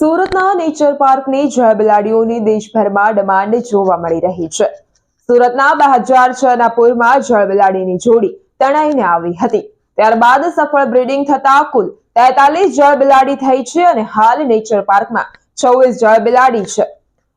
સુરતના નેચર પાર્કની જળ બિલાડીઓની દેશભરમાં ડિમાન્ડ જોવા મળી રહી છે. સુરતના બે હજાર છ ના પૂરમાં જળ બિલાડીની જોડી તણાઈને આવી હતી. ત્યારબાદ સફળ બ્રીડિંગ થતા કુલ તેતાલીસ જળ બિલાડી થઈ છે અને હાલ નેચર પાર્કમાં છવ્વીસ જળ બિલાડી છે.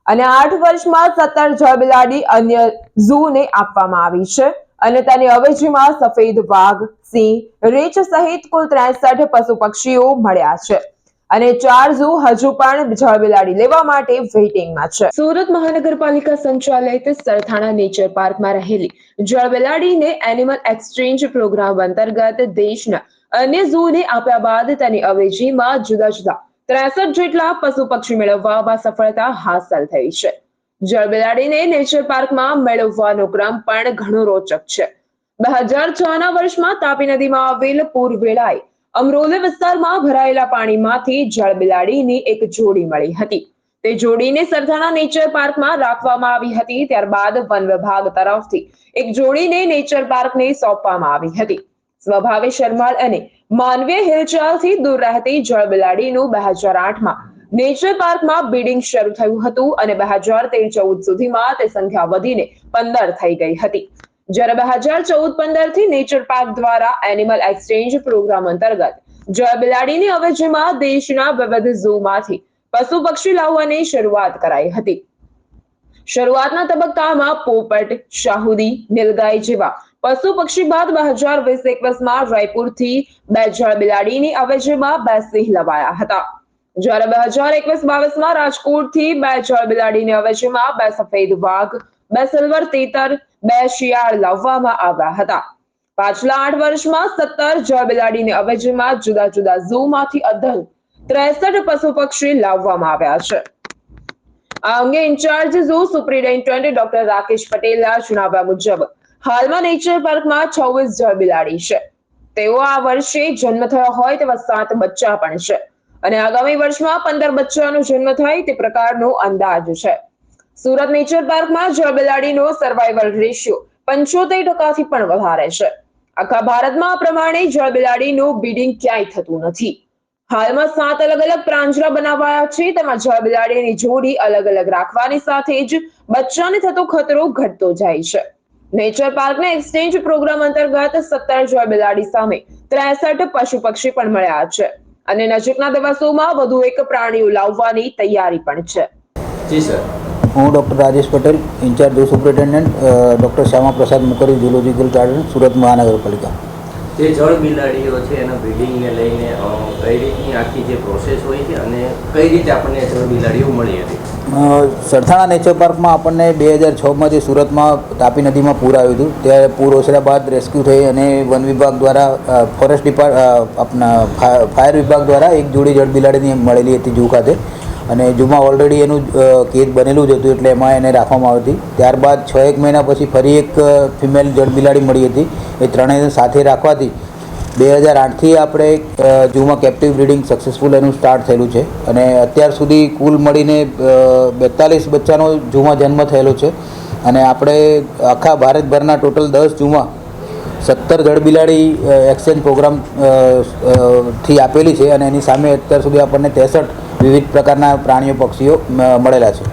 અને આઠ વર્ષમાં સત્તર જળ બિલાડી અન્ય ઝૂને આપવામાં આવી છે. અને તેની અવેજીમાં સફેદ વાઘ, સિંહ, રીંછ સહિત કુલ ત્રેસઠ પશુ પક્ષીઓ મળ્યા છે. અને ચાર ઝૂ હજુ પણ જળ બિલાડી લેવા માટે વેઇટિંગમાં છે. સુરત મહાનગરપાલિકા સંચાલિત સરથાણા નેચર પાર્કમાં રહેલી જળ બિલાડીને એનિમલ એક્સચેન્જ પ્રોગ્રામ અંતર્ગત દેશના અન્ય ઝૂને આપ્યા બાદ તેની અવેજીમાં જુદા જુદા ત્રેસઠ જેટલા પશુ પક્ષી મેળવવામાં સફળતા હાંસલ થઈ છે. જળ બિલાડીને નેચર પાર્કમાં મેળવવાનો ક્રમ પણ ઘણો રોચક છે. બે હજાર છ ના વર્ષમાં તાપી નદીમાં આવેલ પૂર વેળાએ અમરોલી વિસ્તારમાં ભરાયેલા પાણીમાંથી જળ બિલાડીની એક જોડી મળી હતી. તે જોડીને સરથાણા નેચર પાર્કમાં રાખવામાં આવી હતી, ત્યારબાદ વન વિભાગ તરફથી એક જોડીને નેચર પાર્કને સોંપવામાં આવી હતી. સ્વભાવે શરમાળ અને માનવીય હિલચાલથી દૂર રહેતી જળ બિલાડીનું બે હજાર આઠમાં નેચર પાર્કમાં બિડિંગ શરૂ થયું હતું અને બે હજાર તેર ચૌદ સુધીમાં તે સંખ્યા વધીને પંદર થઈ ગઈ હતી. જ્યારે બે હજાર ચૌદ પંદરથી નેચર પાર્ક દ્વારા એનિમલ એક્સચેન્જ પ્રોગ્રામ અંતર્ગત જળ બિલાડીની અવેજીમાં દેશના વિવિધ ઝૂમાંથી પશુ પક્ષી લાવવાની શરૂઆત કરાઈ હતી. શરૂઆતના તબક્કામાં પોપટ, શાહુદી, નીલગાય જેવા પશુ પક્ષી બાદ બે હજાર વીસ એકવીસમાં રાયપુરથી બે જળ બિલાડીની અવેજીમાં બે સિંહ લવાયા હતા. જ્યારે બે હજાર એકવીસ બાવીસમાં રાજકોટથી બે જળ બિલાડીની અવેજીમાં બે સફેદ વાઘ, બે સિલ્વર તેતર બે શિયાળ લાવવામાં આવ્યા હતા. પાછલા આઠ વર્ષમાં સત્તર જળ બિલાડીને અવેજીમાં જુદા જુદા ઝૂમાંથી અધલ ત્રેસઠ પશુ પક્ષી લાવવામાં આવ્યા છે. આ અંગે incharge zoo superintendent doctor Rakesh પટેલના જણાવ્યા મુજબ હાલમાં નેચર પાર્કમાં છવ્વીસ જળ બિલાડી છે. તેઓ આ વર્ષે જન્મ થયો હોય તેવા સાત બચ્ચા પણ છે. અને આગામી વર્ષમાં પંદર બચ્ચાનો જન્મ થાય તે પ્રકારનો અંદાજ છે. સુરત નેચર પાર્કમાં જળ બિલાડીનો સર્વાઈવલ રેશિયો પંચોતેર ટકાથી પણ વધારે છે. આખા ભારતમાં આ પ્રમાણે જળ બિલાડીનું બીડિંગ ક્યાંય થતું નથી. હાલમાં સાત અલગ અલગ પ્રાંજરા બનાવાયા છે. તેમાં જળ બિલાડીની જોડી અલગ અલગ રાખવાની સાથે જ બચ્ચાને થતો ખતરો ઘટતો જાય છે. નેચર પાર્કના એક્સચેન્જ પ્રોગ્રામ અંતર્ગત સત્તર જળ બિલાડી સામે ત્રેસઠ પશુ પક્ષી પણ મળ્યા છે. અને નજીકના દિવસોમાં વધુ એક પ્રાણીઓ લાવવાની તૈયારી પણ છે. જી, સર. હું doctor Rajesh Patel incharge superintendent doctor Shyama Prasad Mukherjee zoological garden Surat મહાનગરપાલિકા. જે જળ બિલાડીઓ છે એના બ્રિડિંગને લઈને કઈ રીતની આખી જે પ્રોસેસ હોય છે અને કઈ રીતે આપણને જળ બિલાડીઓ મળી હતી? સરથાણા નેચર પાર્કમાં આપણને બે હજાર છમાં જે સુરતમાં તાપી નદીમાં પૂર આવ્યું હતું ત્યારે પૂર ઓસર્યા બાદ રેસ્ક્યુ થઈ અને વન વિભાગ દ્વારા ફોરેસ્ટ ડિપાર્ટ આપણા ફાયર વિભાગ દ્વારા એક જોડી જળ બિલાડીની મળેલી હતી જૂ ખાતે. અને જૂમાં ઓલરેડી એનું કેદ બનેલું જ હતું એટલે એમાં એને રાખવામાં આવી હતી. ત્યારબાદ છ એક મહિના પછી ફરી એક ફિમેલ જળબિલાડી મળી હતી. એ ત્રણેય સાથે રાખવાથી બે હજાર આઠથી આપણે જૂમાં કેપ્ટિવ બ્રીડિંગ સક્સેસફુલ એનું સ્ટાર્ટ થયેલું છે. અને અત્યાર સુધી કુલ મળીને બેતાલીસ બચ્ચાનો જૂમાં જન્મ થયેલો છે. અને આપણે આખા ભારતભરના ટોટલ દસ જૂમાં સત્તર જળબિલાડી એક્સચેન્જ પ્રોગ્રામથી આપેલી છે. અને એની સામે અત્યાર સુધી આપણને ત્રેસઠ વિવિધ પ્રકારના પ્રાણીઓ પક્ષીઓ મળેલા છે.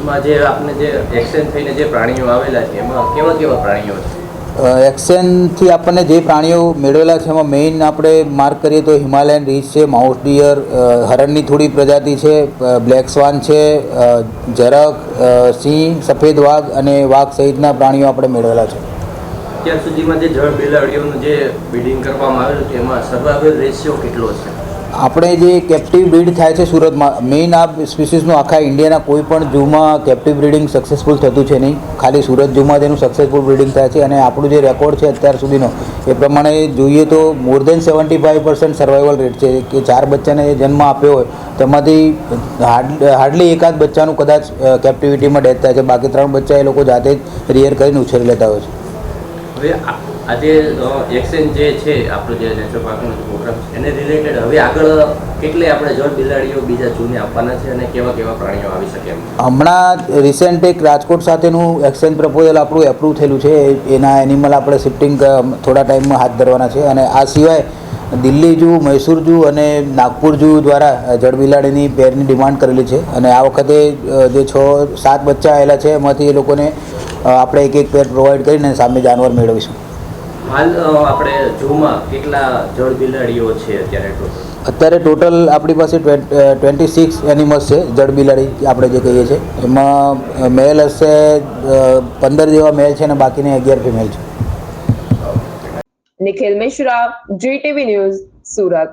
એમાં જે આપણે જે એક્સચેન્જ થઈને જે પ્રાણીઓ આવેલા છે એમાં કેવા કેવા પ્રાણીઓ છે? એક્સચેન્જથી આપણને જે પ્રાણીઓ મેળવેલા છે એમાં મેઇન આપણે માર્ક કરીએ તો હિમાલયન રીચ છે માઉસ ડિયર હરણની થોડી પ્રજાતિ છે બ્લેક સ્વાન છે જરાક સિંહ સફેદ વાઘ અને વાઘ સહિતના પ્રાણીઓ આપણે મેળવેલા છે. અત્યાર સુધીમાં જે જળ બિલાડીઓનું જે બ્રિડિંગ કરવામાં આવેલું છે એમાં સર્વાઈવલ રેશિયો કેટલો છે? આપણે જે કેપ્ટિવ બ્રીડ થાય છે સુરતમાં મેઇન આ સ્પીસીસનું આખા ઇન્ડિયાના કોઈ પણ ઝૂમાં કેપ્ટિવ બ્રીડિંગ સક્સેસફુલ થતું છે નહીં. ખાલી સુરત ઝૂમાં તેનું સક્સેસફુલ બ્રીડિંગ થાય છે અને આપણું જે રેકોર્ડ છે અત્યાર સુધીનો, એ પ્રમાણે જોઈએ તો more than seventy five percent survival rate છે. કે ચાર બચ્ચાને જન્મ આપ્યો હોય, તેમાંથી હાર્ડ, હાર્ડલી એકાદ બચ્ચાનું કદાચ કેપ્ટિવિટીમાં ડેથ થાય છે. બાકી ત્રણ બચ્ચા એ લોકો જાતે જ રિયર કરીને ઉછેરી લેતા હોય છે. આજે એક્સચેન્જ જે છે, આપણો જે નેચરલ પાર્કનો જે પ્રોગ્રામ છે, એને રિલેટેડ હવે આગળ કેટલે આપણે જળ બિલાડીઓ બીજા જૂને આપવાના છે અને કેવા કેવા પ્રાણીઓ આવી શકે એમ? હમણાં રિસેન્ટ એક રાજકોટ સાથેનું એક્સચેન્જ પ્રપોઝલ આપણું એપ્રૂવ થયેલું છે. એના એનિમલ આપણે શિફ્ટિંગ થોડા ટાઈમમાં હાથ ધરવાના છે. અને આ સિવાય દિલ્હી જૂ, મૈસૂર જૂ અને નાગપુર જૂ દ્વારા જળબિલાડીની પેરની ડિમાન્ડ કરેલી છે. અને આ વખતે જે છ, સાત બચ્ચા આવેલા છે, એમાંથી એ લોકોને આપણે એક એક પેર પ્રોવાઈડ કરીને સામે જાનવર મેળવીશું. હાલ આપણે ઝૂમાં કેટલા જળ બિલાડીઓ છે અત્યારે ટોટલ અત્યારે ટોટલ આપણી પાસે ટ્વેન્ટી સિક્સ એનિમલ્સ છે જળબિલાડી આપણે જે કહીએ છીએ. એમાં મેલ હશે પંદર જેવા મેલ છે અને બાકીને અગિયાર ફિમેલ છે. Nikhil Mishra GTV news Surat.